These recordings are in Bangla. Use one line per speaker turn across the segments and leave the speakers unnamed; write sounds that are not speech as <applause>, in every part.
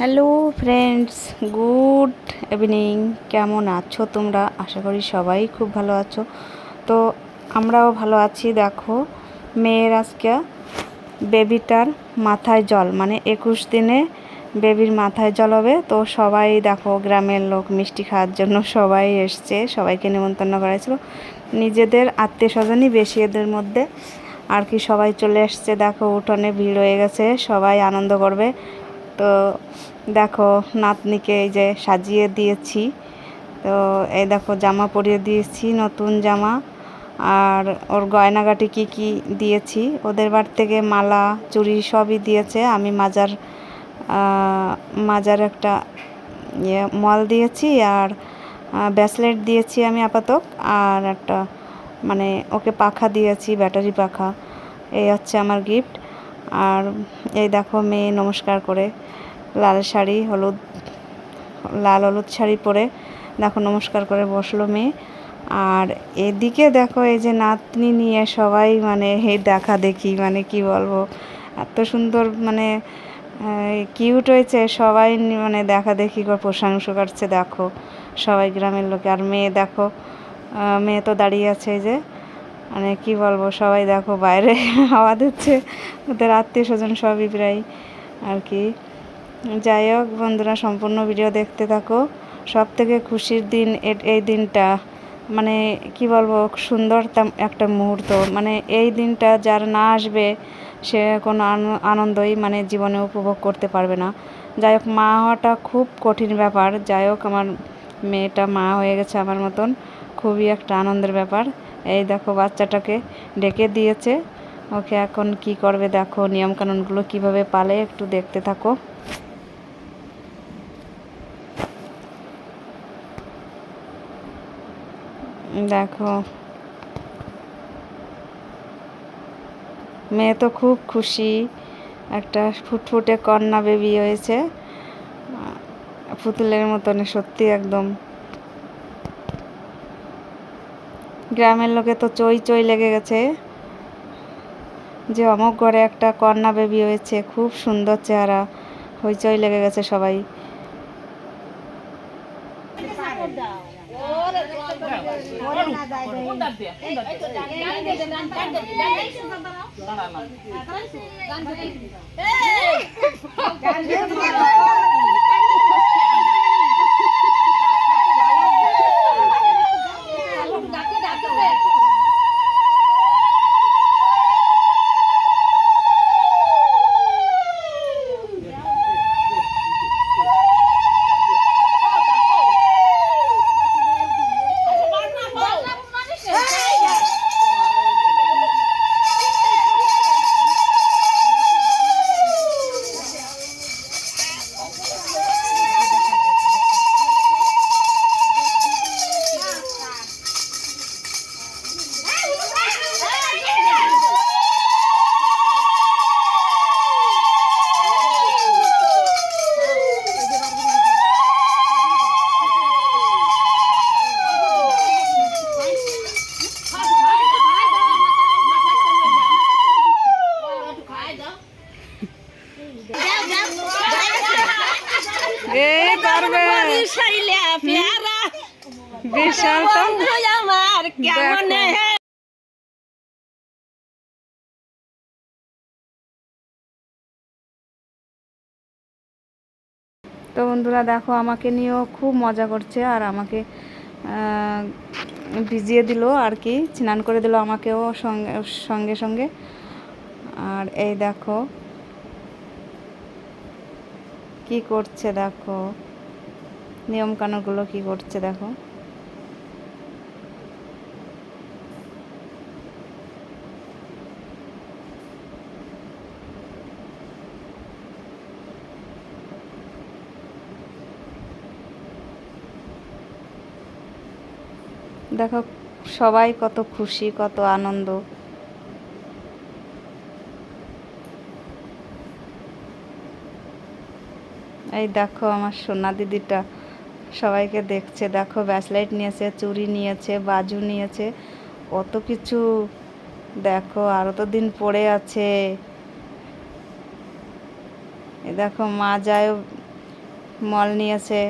হ্যালো ফ্রেন্ডস গুড ইভিনিং কেমন আছো তোমরা? আশা করি সবাই খুব ভালো আছো। তো আমরাও ভালো আছি, দেখো। মেয়ের আজকে বেবিটার মাথায় জল মানে একুশ দিনে বেবির মাথায় জল হবে। তো সবাই দেখো, গ্রামের লোক, মিষ্টি খাওয়ার জন্য সবাই এসছে, সবাইকে নিমন্ত্রণ করেছিল। নিজেদের আত্মীয় স্বজনই বেশি এদের মধ্যে। আর কি সবাই চলে এসছে, দেখো, উঠোনে ভিড় হয়ে গেছে, সবাই আনন্দ করবে। তো দেখো নাতনিকে এই যে সাজিয়ে দিয়েছি। তো এই দেখো জামা পরিয়ে দিয়েছি, নতুন জামা। আর ওর গয়নাগাটি কি কি দিয়েছি? ওদের বাড়ি থেকে মালা, চুড়ি সবই দিয়েছে। আমি মাজার মাজার একটা ইয়ে মল দিয়েছি আর ব্যাসলেট দিয়েছি আমি আপাতত। আর একটা মানে ওকে পাখা দিয়েছি, ব্যাটারি পাখা। এই হচ্ছে আমার গিফট। আর এই দেখো মেয়ে নমস্কার করে, লাল শাড়ি, হলুদ, লাল হলুদ শাড়ি পরে দেখো নমস্কার করে বসল মেয়ে। আর এদিকে দেখো এই যে নাতনি নিয়ে সবাই মানে এই দেখা দেখি মানে কি বলব, এত সুন্দর মানে কিউট হয়েছে সবাই মানে দেখা দেখি প্রশংসা করছে দেখো সবাই গ্রামের লোকে। আর মেয়ে দেখো মেয়ে তো দাঁড়িয়ে আছে যে মানে কি বলব, সবাই দেখো বাইরে <laughs> হাওয়া দিচ্ছে। ওদের আত্মীয় স্বজন সবই প্রায় আর কি। যাই হোক বন্ধুরা, সম্পূর্ণ ভিডিও দেখতে থাকো। সব থেকে খুশির দিন এই দিনটা মানে কি বলব, সুন্দর একটা মুহূর্ত। মানে এই দিনটা যার না আসবে, সে কোনো আনন্দই মানে জীবনে উপভোগ করতে পারবে না। যাই হোক, মা হওয়াটা খুব কঠিন ব্যাপার। যাই হোক, আমার মেয়েটা মা হয়ে গেছে আমার মতন। খুবই একটা আনন্দের ব্যাপার। এই দেখো, বাচ্চাটাকে ডেকে দিয়েছে। ওকে এখন কি করবে দেখো, নিয়মকানুনগুলো কীভাবে পালে একটু দেখতে থাকো। দেখো। মেয়ে তো খুব খুশি, একটা ফুটফুটে কন্যা বেবি হয়েছে। পুতুলের মতন, সত্যি একদম। গ্রামের লোকে তো চই চই লেগে গেছে যে অমুক ঘরে একটা কন্যা বেবি হয়েছে খুব সুন্দর চেহারা হইচই লেগে গেছে সবাই এই বিশাল
আমার? কেমন
তো বন্ধুরা দেখো আমাকে নিয়েও খুব মজা করছে আর আমাকে ভিজিয়ে দিল আর কি স্নান করে দিল আমাকেও সঙ্গে সঙ্গে সঙ্গে। আর এই দেখো কি করছে দেখো নিয়মকানুনগুলো কি করছে দেখো। দেখো, সবাই কত খুশি, কত আনন্দ। এই দেখো আমার সোনা দিদিটা, সবাইকে দেখছে। দেখো ব্যাসলাইট নিয়েছে চুরি নিয়েছে, বাজু নিয়েছে, কত কিছু। দেখো আরও তো দিন পড়ে আছে। এ দেখো, মা যায় মল নিয়েছে।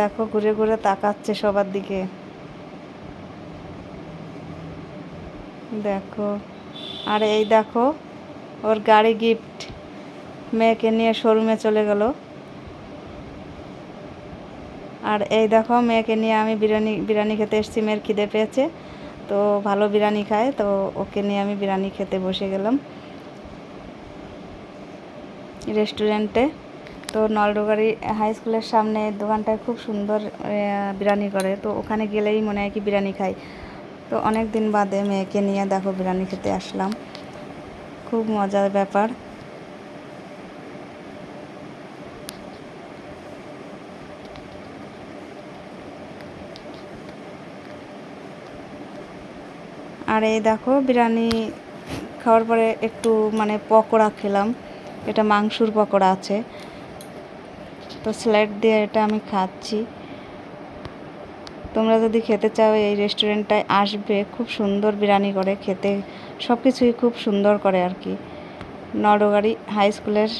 দেখো, ঘুরে ঘুরে তাকাচ্ছে সবার দিকে। দেখো, আর এই দেখো, ওর গাড়ি গিফট মেয়েকে নিয়ে শোরুমে চলে গেল। আর এই দেখো, মেয়েকে নিয়ে আমি বিরিয়ানি বিরিয়ানি খেতে এসেছি, মেয়ের খিদে পেয়েছে। তো ভালো বিরিয়ানি খায়, তো ওকে নিয়ে আমি বিরিয়ানি খেতে বসে গেলাম। রেস্টুরেন্টে। তো নলডোগারি হাই স্কুলের সামনে দোকানটায় খুব সুন্দর বিরিয়ানি করে। তো ওখানে গেলেই মনে হয় কি বিরিয়ানি খাই। তো অনেক দিন বাদে মেয়েকে নিয়ে দেখো বিরিয়ানি খেতে আসলাম। খুব মজার ব্যাপার। আর এই দেখো বিরিয়ানি খাওয়ার পরে একটু মানে পকোড়া খেলাম। এটা মাংসুর পকোড়া আছে। তো স্ল্যাড দিয়ে এটা আমি খাচ্ছি। তোমরা যদি খেতে চাও, এই রেস্টুরেন্টটায় আসবে, খুব সুন্দর বিরিয়ানি করে খেতে। সব কিছুই খুব সুন্দর করে আর কি। নডগাড়ি হাই স্কুলের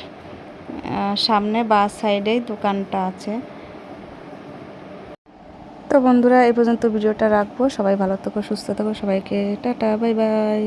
সামনে বাস সাইডেই দোকানটা আছে। তো বন্ধুরা এই পর্যন্ত ভিডিওটা রাখব। সবাই ভালো থাকো, সুস্থ থাকো। সবাইকে টাটা, বাই বাই।